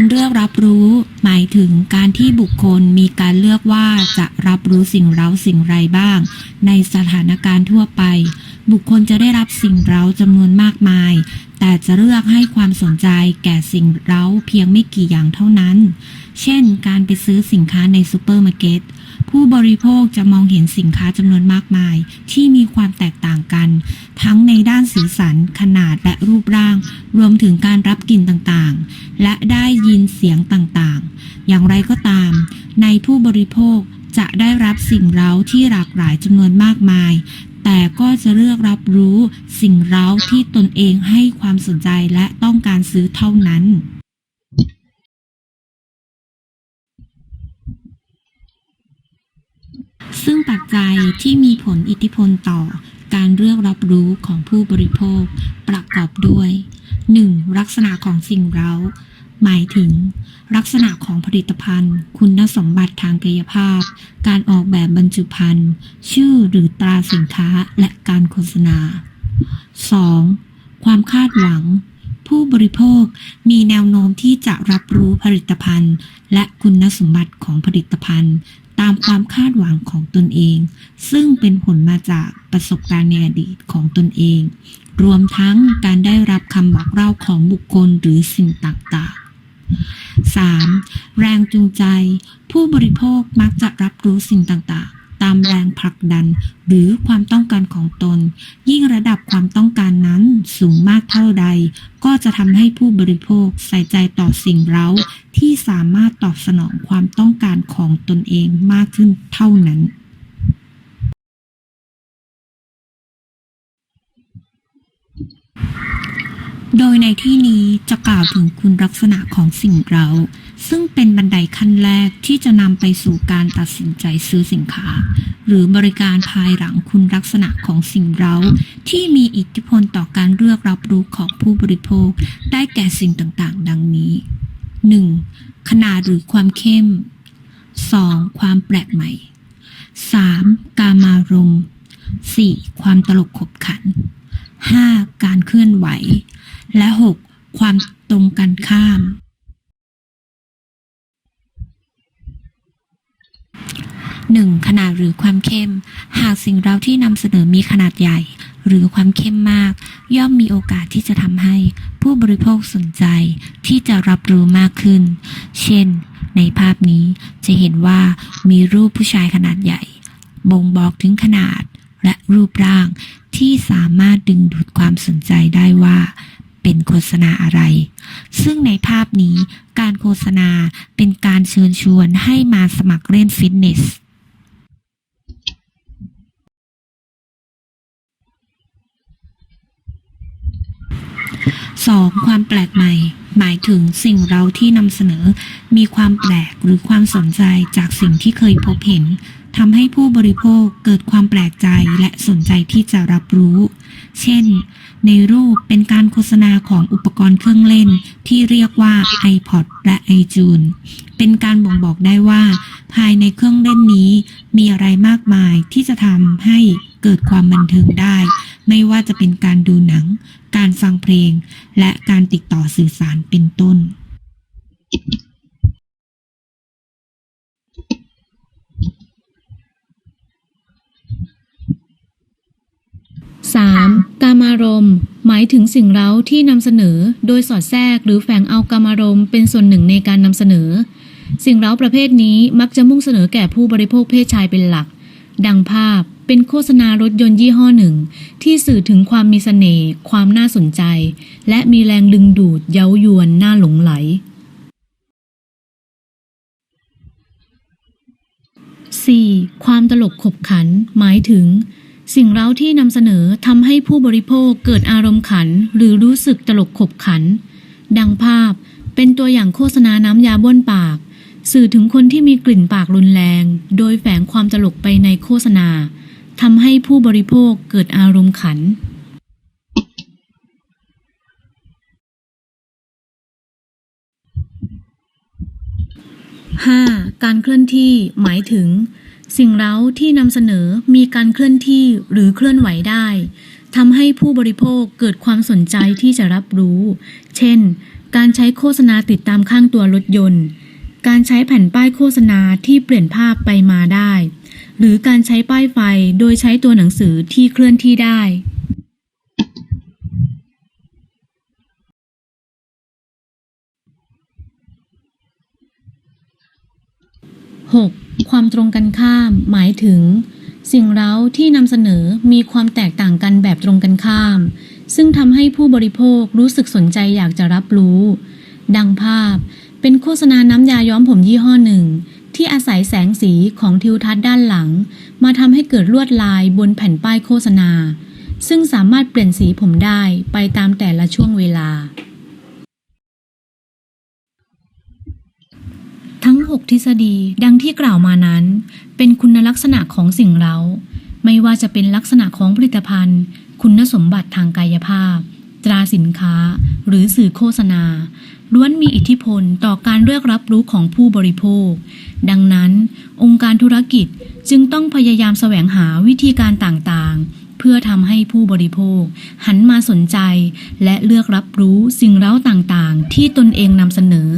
การเลือกรับรู้ หมายถึงการที่บุคคลมีการเลือกว่าจะรับรู้สิ่งเร้าสิ่งไรบ้าง ในสถานการณ์ทั่วไป บุคคลจะได้รับสิ่งเร้าจำนวนมากมาย แต่จะเลือกให้ความสนใจแก่สิ่งเร้าเพียงไม่กี่อย่างเท่านั้น เช่น การไปซื้อสินค้าในซูเปอร์มาร์เก็ต ผู้บริโภคจะมองเห็นสินค้าจำนวนมากมาย ที่มีความแตกต่างกัน ทั้งในด้านสีสัน ขนาดและรูปร่าง รวมถึงการรับกลิ่นต่างๆ และได้ยินเสียงต่างๆ อย่างไรก็ตาม ในผู้บริโภคจะได้รับสิ่งเร้าที่หลากหลายจำนวนมากมาย แต่ก็จะเลือกรับรู้สิ่งเร้าที่ตนเองให้ความสนใจและต้องการซื้อเท่านั้น ซึ่งปัจจัยที่มีผลอิทธิพลต่อการเลือกรับรู้ของผู้บริโภคประกอบด้วย 1. ลักษณะของสิ่งเร้า หมายถึง ลักษณะของผลิตภัณฑ์ คุณสมบัติทางกายภาพ การออกแบบบรรจุภัณฑ์ ชื่อหรือตราสินค้าและการโฆษณา 2. ความคาดหวัง ผู้บริโภคมีแนวโน้มที่จะรับรู้ผลิตภัณฑ์ และคุณสมบัติของผลิตภัณฑ์ ตามความคาดหวังของตนเอง ซึ่งเป็นผลมาจากประสบการณ์ในอดีตของตนเองรวมทั้งการได้รับคำบอกเล่าของบุคคลหรือสิ่งต่าง ๆ 3. แรงจูงใจ ผู้บริโภคมักจะรับรู้สิ่งต่าง ๆ ตามแรงผลักดัน หรือความต้องการของตน ยิ่งระดับความต้องการนั้นสูงมากเท่าใด ก็จะทำให้ผู้บริโภคใส่ใจต่อสิ่งเร้า ที่สามารถตอบสนองความต้องการของตนเองมากขึ้นเท่านั้น โดยในที่นี้จะกล่าวถึงคุณลักษณะของสิ่งเรา ซึ่งเป็นบันไดขั้นแรกที่จะนำไปสู่การตัดสินใจซื้อสินค้า หรือบริการภายหลังคุณลักษณะของสิ่งเรา ที่มีอิทธิพลต่อการเลือกรับรู้ของผู้บริโภค ได้แก่สิ่งต่างๆ ดังนี้ 1. ขนาดหรือความเข้ม 2. ความแปลกใหม่ 3. กามารมณ์ 4. ความตลกขบขัน 5. การเคลื่อนไหว และ 6. ความตรงกันข้าม 1. ขนาดหรือความเข้ม หากสิ่งเราที่นำเสนอมีขนาดใหญ่ หรือความเข้มมาก ย่อมมีโอกาสที่จะทำให้ ผู้บริโภคสนใจที่จะรับรู้มากขึ้น เช่น ในภาพนี้จะเห็นว่ามีรูปผู้ชายขนาดใหญ่ บ่งบอกถึงขนาดและรูปร่างที่สามารถดึงดูดความสนใจได้ว่า เป็นโฆษณาอะไร ซึ่งในภาพนี้การโฆษณาเป็นการเชิญชวนให้มาสมัครเล่นฟิตเนส 2. ความแปลกใหม่ หมายถึงสิ่งเราที่นำเสนอ มีความแปลกหรือความสนใจจากสิ่งที่เคยพบเห็น ทำให้ผู้บริโภคเกิดความแปลกใจและสนใจที่จะรับรู้ เช่น ในรูปเป็นการโฆษณาของอุปกรณ์เครื่องเล่นที่เรียกว่า iPod และ iTunes เป็นการบ่งบอกได้ว่า ภายในเครื่องเล่นนี้ มีอะไรมากมายที่จะทำให้เกิดความบันเทิงได้ ไม่ว่าจะเป็นการดูหนัง การฟังเพลง และการติดต่อสื่อสารเป็นต้น 3. กามารมณ์หมายถึงสิ่งเร้าที่นำเสนอ โดยสอดแทรกหรือแฝงเอากามารมณ์เป็นส่วนหนึ่งในการนำเสนอ สิ่งเร้าประเภทนี้มักจะมุ่งเสนอแก่ผู้บริโภคเพศชายเป็นหลัก ดังภาพเป็นโฆษณารถยนต์ยี่ห้อหนึ่ง ที่สื่อถึงความมีเสน่ห์ความน่าสนใจ และมีแรงดึงดูดเย้ายวนน่าหลงไหล 4. ความตลกขบขัน หมายถึง สิ่งเร้าที่นำเสนอทำให้ผู้บริโภคเกิดอารมณ์ขัน หรือรู้สึกตลกขบขัน ดังภาพเป็นตัวอย่างโฆษณาน้ำยาบ้วนปาก สื่อถึงคนที่มีกลิ่นปากรุนแรง โดยแฝงความตลกไปในโฆษณาทำให้ผู้บริโภคเกิดอารมณ์ขัน 5. การเคลื่อนที่หมายถึง สิ่งเร้าที่นำเสนอมีการเคลื่อนที่หรือเคลื่อนไหวได้ทำให้ผู้บริโภคเกิดความสนใจที่จะรับรู้ เช่น การใช้โฆษณาติดตามข้างตัวรถยนต์ การใช้แผ่นป้ายโฆษณาที่เปลี่ยนภาพไปมาได้ หรือการใช้ป้ายไฟโดยใช้ตัวหนังสือที่เคลื่อนที่ได้ 6. ความตรงกันข้าม หมายถึง สิ่งเร้าที่นำเสนอมีความแตกต่างกันแบบตรงกันข้าม ซึ่งทำให้ผู้บริโภครู้สึกสนใจอยากจะรับรู้ ดังภาพเป็นโฆษณาน้ำยาย้อมผมยี่ห้อหนึ่ง ที่อาศัยแสงสีของทิวทัศน์ด้านหลัง มาทำให้เกิดลวดลายบนแผ่นป้ายโฆษณา ซึ่งสามารถเปลี่ยนสีผมได้ไปตามแต่ละช่วงเวลา ทั้ง 6 ทฤษฎีดังที่กล่าวมานั้น เป็นคุณลักษณะของสิ่งเร้าไม่ว่าจะเป็นลักษณะของผลิตภัณฑ์ คุณสมบัติทางกายภาพ ตราสินค้า หรือสื่อโฆษณา ล้วนมีอิทธิพลต่อการเลือกรับรู้ของผู้บริโภค ดังนั้น องค์การธุรกิจจึงต้องพยายามแสวงหาวิธีการต่างๆเพื่อทำให้ผู้บริโภค หันมาสนใจ และเลือกรับรู้สิ่งเร้าต่างๆ ที่ตนเองนำเสนอ